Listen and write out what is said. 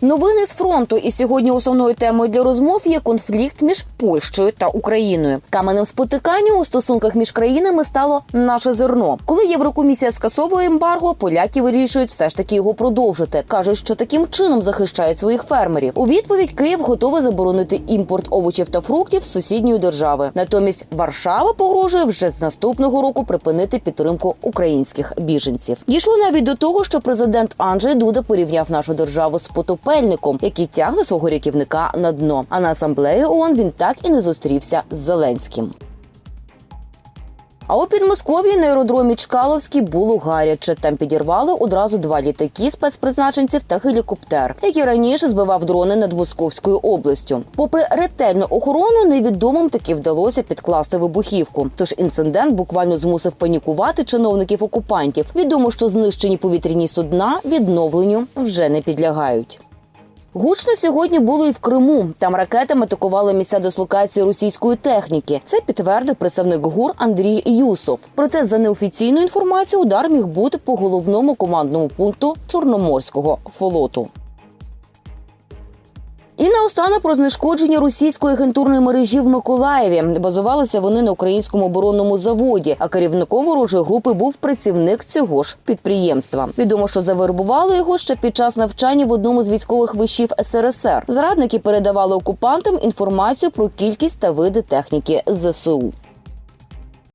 Новини з фронту. І сьогодні основною темою для розмов є конфлікт між Польщею та Україною. Каменем спотикання у стосунках між країнами стало наше зерно. Коли Єврокомісія скасовує ембарго, поляки вирішують все ж таки його продовжити. кажуть, що таким чином захищають своїх фермерів. У відповідь Київ готовий заборонити імпорт овочів та фруктів з сусідньої держави. Натомість Варшава погрожує вже з наступного року припинити підтримку українських біженців. Дійшло навіть до того, що президент Анджей Дуда порівняв нашу державу з потопельником, який тягне свого рятівника на дно. А на асамблеї ООН він так і не зустрівся з Зеленським. А у Підмосков'ї на аеродромі Чкаловський було гаряче. Там підірвали одразу два літаки спецпризначенців та гелікоптер, який раніше збивав дрони над Московською областю. Попри ретельну охорону, невідомим таки вдалося підкласти вибухівку. Тож інцидент буквально змусив панікувати чиновників окупантів. Відомо, що знищені повітряні судна відновленню вже не підлягають. Гучно сьогодні було і в Криму. Там ракетами атакували місця дислокації російської техніки. Це підтвердив представник ГУР Андрій Юсов. Проте, за неофіційною інформацією, удар міг бути по головному командному пункту Чорноморського флоту. І наостанок про знешкодження російської агентурної мережі в Миколаєві. Базувалися вони на українському оборонному заводі. А керівником ворожої групи був працівник цього ж підприємства. Відомо, що завербували його ще під час навчання в одному з військових вишів СРСР. Зрадники передавали окупантам інформацію про кількість та види техніки ЗСУ.